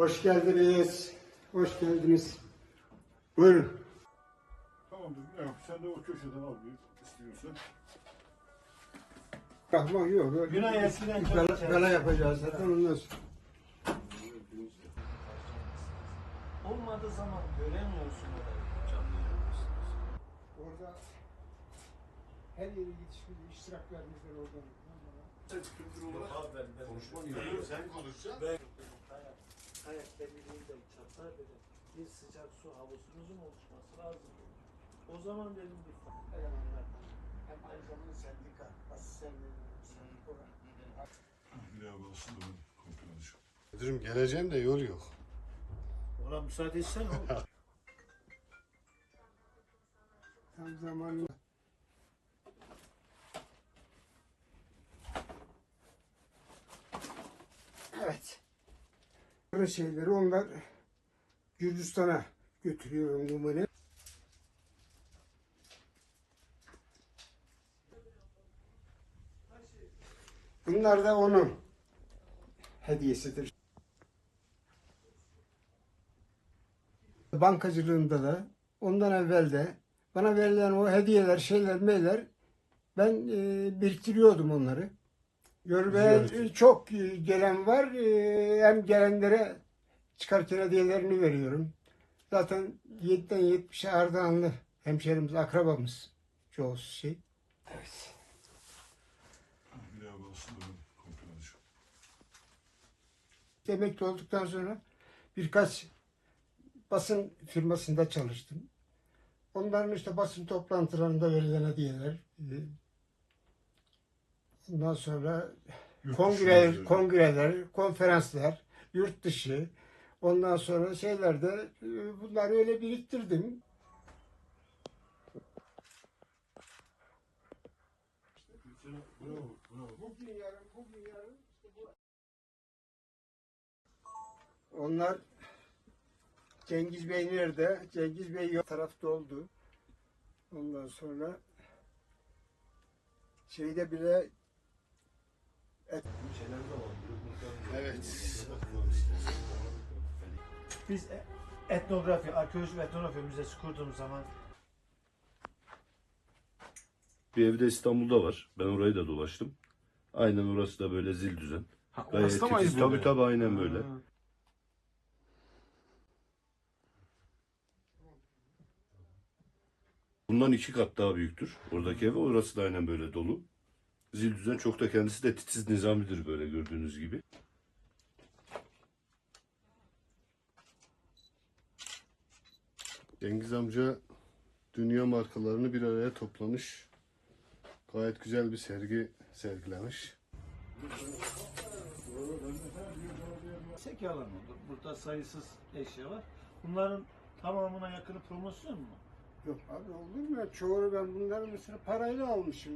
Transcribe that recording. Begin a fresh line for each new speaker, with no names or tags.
Hoş geldiniz. Hoş geldiniz. Buyurun.
Tamam dedim ya sen de o köşeden al bir istiyorsan.
Kalkmak yok.
Günay eskiden çok
Bela, bela yapacağız zaten ondan sonra.
Olmadığı zaman göremiyorsun orayı.
Orada her yere yetişmiş iştirak vermişler oradan.
Konuşman gerekiyor. Sen konuşacaksın.
Kayak, kayak belirliğinde çatlar böyle bir sıcak su havuzunuzun oluşması lazım. O zaman dedim bir elemanlardan. Hem aynı zamanda sendika, asıl sendika olarak.
Bir daha basın da ben kontrol edeceğim.
Müdürüm geleceğim de yol yok.
Ona müsaade etsen oğlum.
Tam zamanı. Evet. Böyle şeyleri onlar Gürcistan'a götürüyor numune. Bunlar da onun hediyesidir. Bankacılığında da ondan evvel de bana verilen o hediyeler, şeyler, meyler ben e, biriktiriyordum onları. Görmeye
Ziyaret.
çok e, gelen var. E, hem gelenlere çıkarken hediyelerini veriyorum. Zaten 7'den 70'e Ardahanlı hemşerimiz, akrabamız çoğu şey. Evet. Emekli olduktan sonra birkaç basın firmasında çalıştım. Onların işte basın toplantılarında verilen hediyeler. Ondan sonra
Yurt
kongre, kongreler, konferanslar, yurt dışı. Ondan sonra şeylerde e, bunları öyle biriktirdim.
Bravo, bravo.
Bugün yarın, bugün yarın işte bu. Onlar Cengiz Bey nerede? Cengiz Bey yok tarafta oldu. Ondan sonra şeyde bile
Evet.
Biz e- etnografi, arkeoloji ve etnografi müzesi kurduğumuz zaman
Bir evde İstanbul'da var. Ben orayı da dolaştım. Aynen orası da böyle zil düzen. Gayet
orası da mı
titiz. Tabii tabii aynen böyle. Bundan iki kat daha büyüktür. Oradaki ev orası da aynen böyle dolu. Zil düzen çok da kendisi de titiz nizamidir böyle gördüğünüz gibi.
Cengiz amca dünya markalarını bir araya toplamış. Gayet güzel bir sergi sergilemiş.
sek alanı olur. Burada sayısız eşya var. Bunların tamamına yakını promosyon mu?
yok abi olur mu ya? Çoğunu ben bunları mesela parayla almışım.